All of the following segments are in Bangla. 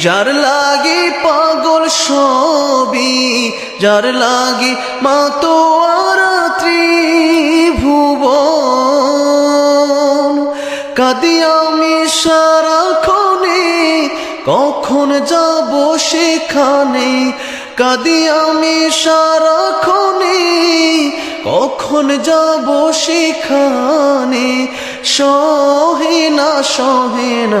যার লাগে পাগল সবই, যার লাগে মা তো ত্রিভুবন। কাদি আমি সারাক্ষণে, কখন যাব সেখানে? কাদি আমি সারাক্ষণে, কখন যাব সেখানে? সহে না সহে না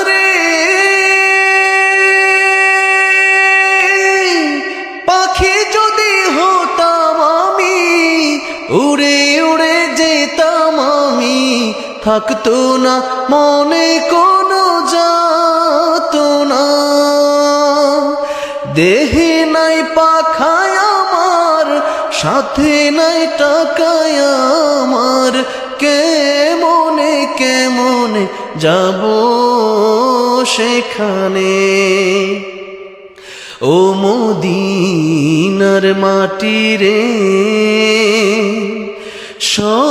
যেতাম আমি, থাকতো না, মনে কোনো যাত না। দেহে নাই পাখায় আমার, সাথে নাই টাকায় আমার। কে মনে কে মনে যাব সেখানে? ও মদিনার মাটি রে সকল